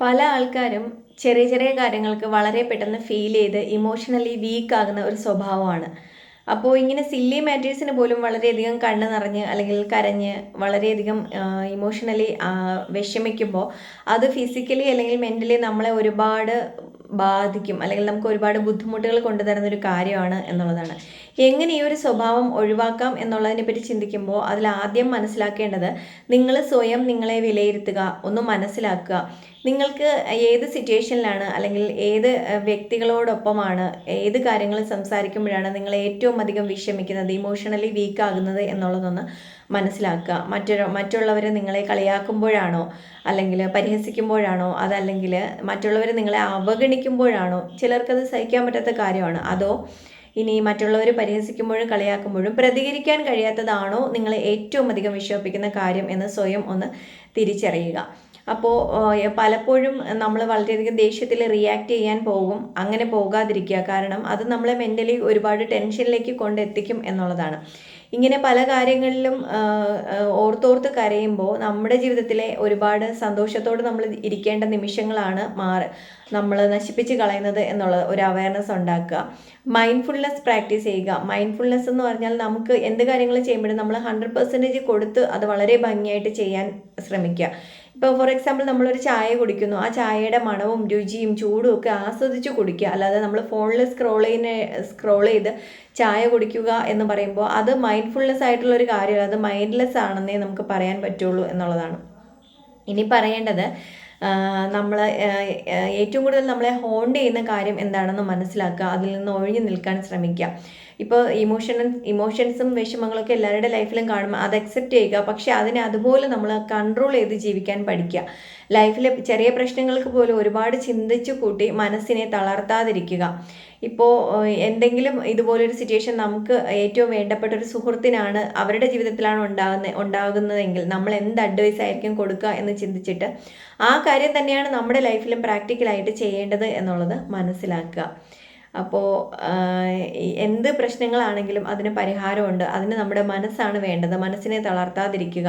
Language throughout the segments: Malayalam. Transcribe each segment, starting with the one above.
പല ആൾക്കാരും ചെറിയ ചെറിയ കാര്യങ്ങൾക്ക് വളരെ പെട്ടെന്ന് ഫീൽ ചെയ്ത് ഇമോഷണലി വീക്ക് ആകുന്ന ഒരു സ്വഭാവമാണ്. അപ്പോൾ ഇങ്ങനെ സില്ലി മാറ്റേഴ്സിന് പോലും വളരെയധികം കണ്ണ് നിറഞ്ഞ് അല്ലെങ്കിൽ കരഞ്ഞ് വളരെയധികം ഇമോഷണലി വിഷമിക്കുമ്പോൾ അത് ഫിസിക്കലി അല്ലെങ്കിൽ മെന്റലി നമ്മളെ ഒരുപാട് ബാധിക്കും. അല്ലെങ്കിൽ നമുക്ക് ഒരുപാട് ബുദ്ധിമുട്ടുകൾ കൊണ്ടുതരുന്ന ഒരു കാര്യമാണ് എന്നുള്ളതാണ്. എങ്ങനെ ഈ ഒരു സ്വഭാവം ഒഴിവാക്കാം എന്നുള്ളതിനെ പറ്റി ചിന്തിക്കുമ്പോൾ അതിൽ ആദ്യം മനസ്സിലാക്കേണ്ടത് നിങ്ങൾ സ്വയം നിങ്ങളെ വിലയിരുത്തുക ഒന്ന് മനസ്സിലാക്കുക. നിങ്ങൾക്ക് ഏത് സിറ്റുവേഷനിലാണ് അല്ലെങ്കിൽ ഏത് വ്യക്തികളോടൊപ്പമാണ് ഏത് കാര്യങ്ങൾ സംസാരിക്കുമ്പോഴാണ് നിങ്ങൾ ഏറ്റവും അധികം വിഷമിക്കുന്നത് ഇമോഷണലി വീക്ക് ആകുന്നത് എന്നുള്ളതൊന്ന് മനസ്സിലാക്കുക. മറ്റൊരു മറ്റുള്ളവരെ നിങ്ങളെ കളിയാക്കുമ്പോഴാണോ അല്ലെങ്കിൽ പരിഹസിക്കുമ്പോഴാണോ അതല്ലെങ്കിൽ മറ്റുള്ളവർ നിങ്ങളെ അവഗണിക്കുമ്പോഴാണോ? ചിലർക്കത് സഹിക്കാൻ പറ്റാത്ത കാര്യമാണ്. അതോ ഇനി മറ്റുള്ളവർ പരിഹസിക്കുമ്പോഴും കളിയാക്കുമ്പോഴും പ്രതികരിക്കാൻ കഴിയാത്തതാണോ നിങ്ങളെ ഏറ്റവും അധികം വിശ്വസിപ്പിക്കുന്ന കാര്യം എന്ന് സ്വയം ഒന്ന് തിരിച്ചറിയുക. അപ്പോൾ പലപ്പോഴും നമ്മൾ വളരെയധികം ദേഷ്യത്തിൽ റിയാക്ട് ചെയ്യാൻ പോകും. അങ്ങനെ പോകാതിരിക്കുക. കാരണം അത് നമ്മളെ മെന്റലി ഒരുപാട് ടെൻഷനിലേക്ക് കൊണ്ടെത്തിക്കും എന്നുള്ളതാണ്. ഇങ്ങനെ പല കാര്യങ്ങളിലും ഓർത്തോർത്ത് കരയുമ്പോൾ നമ്മുടെ ജീവിതത്തിലെ ഒരുപാട് സന്തോഷത്തോടെ നമ്മൾ ഇരിക്കേണ്ട നിമിഷങ്ങളാണ് മാറ്. നമ്മൾ നശിപ്പിച്ച് കളയുന്നത് എന്നുള്ള ഒരു അവയർനെസ് ഉണ്ടാക്കുക. മൈൻഡ്ഫുൾനെസ് പ്രാക്ടീസ് ചെയ്യുക. മൈൻഡ്ഫുൾനെസ് എന്ന് പറഞ്ഞാൽ നമുക്ക് എന്ത് കാര്യങ്ങൾ ചെയ്യുമ്പോഴും നമ്മൾ ഹൺഡ്രഡ് പെർസെന്റേജ് കൊടുത്ത് അത് വളരെ ഭംഗിയായിട്ട് ചെയ്യാൻ ശ്രമിക്കുക. ഇപ്പോൾ ഫോർ എക്സാമ്പിൾ നമ്മളൊരു ചായ കുടിക്കുന്നു. ആ ചായയുടെ മണവും രുചിയും ചൂടും ഒക്കെ ആസ്വദിച്ച് കുടിക്കുക. അല്ലാതെ നമ്മൾ ഫോണിൽ സ്ക്രോൾ ചെയ്യുന്ന സ്ക്രോൾ ചെയ്ത് ചായ കുടിക്കുക എന്ന് പറയുമ്പോൾ അത് മൈൻഡ്ഫുൾനെസ് ആയിട്ടുള്ള ഒരു കാര്യമല്ല. അത് മൈൻഡ്ലെസ് ആണെന്നേ നമുക്ക് പറയാൻ പറ്റുള്ളൂ എന്നുള്ളതാണ്. ഇനി പറയേണ്ടത് നമ്മൾ ഏറ്റവും കൂടുതൽ നമ്മളെ ഹോണ്ട് ചെയ്യുന്ന കാര്യം എന്താണെന്ന് മനസ്സിലാക്കുക അതിൽ നിന്ന് ഒഴിഞ്ഞു നിൽക്കാൻ ശ്രമിക്കുക. ഇപ്പോൾ ഇമോഷനും ഇമോഷൻസും വിഷമങ്ങളൊക്കെ എല്ലാവരുടെ ലൈഫിലും കാണുമ്പോൾ അത് അക്സെപ്റ്റ് ചെയ്യുക പക്ഷേ അതിനെ അതുപോലെ നമ്മൾ കൺട്രോൾ ചെയ്ത് ജീവിക്കാൻ പഠിക്കുക. ലൈഫിലെ ചെറിയ പ്രശ്നങ്ങൾക്ക് പോലും ഒരുപാട് ചിന്തിച്ചു കൂട്ടി മനസ്സിനെ തളർത്താതിരിക്കുക. ഇപ്പോൾ എന്തെങ്കിലും ഇതുപോലൊരു സിറ്റുവേഷൻ നമുക്ക് ഏറ്റവും വേണ്ടപ്പെട്ട ഒരു സുഹൃത്തിനാണ് അവരുടെ ജീവിതത്തിലാണ് ഉണ്ടാകുന്ന ഉണ്ടാകുന്നതെങ്കിൽ നമ്മൾ എന്ത് അഡ്വൈസ് ആയിരിക്കും കൊടുക്കുക എന്ന് ചിന്തിച്ചിട്ട് ആ കാര്യം തന്നെയാണ് നമ്മുടെ ലൈഫിലും പ്രാക്ടിക്കലായിട്ട് ചെയ്യേണ്ടത് എന്നുള്ളത് മനസ്സിലാക്കുക. അപ്പോൾ എന്ത് പ്രശ്നങ്ങളാണെങ്കിലും അതിന് പരിഹാരമുണ്ട്. അതിന് നമ്മുടെ മനസ്സാണ് വേണ്ടത്. മനസ്സിനെ തളർത്താതിരിക്കുക.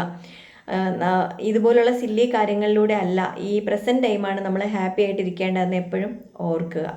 ഇതുപോലുള്ള സില്ലി കാര്യങ്ങളിലൂടെ അല്ല. ഈ പ്രസന്റ് ടൈമാണ് നമ്മൾ ഹാപ്പി ആയിട്ടിരിക്കേണ്ടതെന്ന് എപ്പോഴും ഓർക്കുക.